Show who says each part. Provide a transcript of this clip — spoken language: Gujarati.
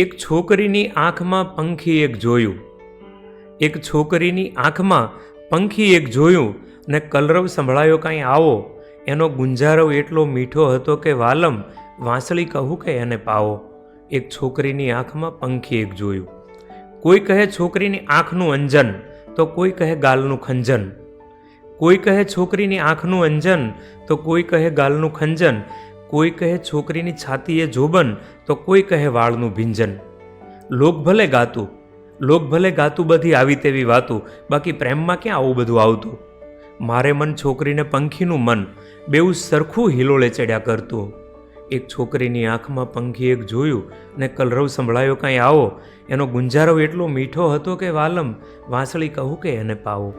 Speaker 1: એક છોકરીની આંખમાં પંખી એક જોયું. એક છોકરીની આંખમાં પંખી એક જોયું ને કલરવ સંભળાયો કાંઈ આવો. એનો ગુંજારવ એટલો મીઠો હતો કે વાલમ વાંસળી કહું કે એને પાવો. એક છોકરીની આંખમાં પંખી એક જોયું. કોઈ કહે છોકરીની આંખનું અંજન, તો કોઈ કહે ગાલનું ખંજન. કોઈ કહે છોકરીની આંખનું અંજન, તો કોઈ કહે ગાલનું ખંજન કોઈ કહે છોકરીની છાતીએ જોબન, તો કોઈ કહે વાળનું ભીંજન. લોક ભલે ગાતું, લોક ભલે ગાતું બધી આવી તેવી વાતું, બાકી પ્રેમમાં ક્યાં આવું બધું આવતું? મારે મન છોકરીને પંખીનું મન, બેઉ સરખું હિલોળે ચડ્યા કરતું. એક છોકરીની આંખમાં પંખી એક જોયું, ને કલરવ સંભળાયો કાંઈ આવો, એનો ગુંજારો એટલો મીઠો હતો કે વાલમ, વાંસળી કહું કે એને પાવો.